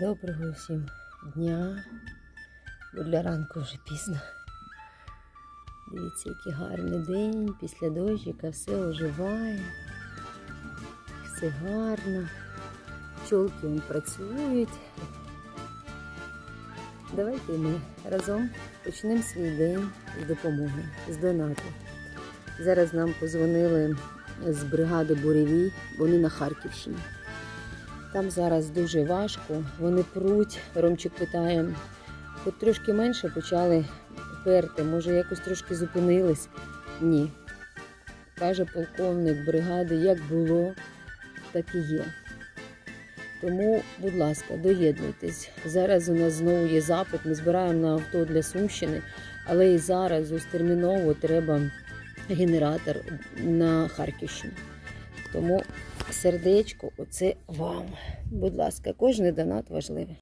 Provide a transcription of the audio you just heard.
Доброго всім дня, бо для ранку вже пізно. Дивіться, який гарний день після дощика, все оживає, все гарно. Пчолки працюють. Давайте ми разом почнемо свій день з допомоги, з донату. Зараз нам позвонили з бригади Буревій, вони на Харківщині. Там зараз дуже важко, вони пруть. Ромчик питає, от трошки менше почали перти, може якось трошки зупинились. Ні. Каже полковник бригади, як було, так і є. Тому, будь ласка, доєднуйтесь. Зараз у нас знову є запит. Ми збираємо на авто для Сумщини, але і зараз ось терміново треба генератор на Харківщині. Тому сердечко, оце вам. Будь ласка, кожний донат важливий.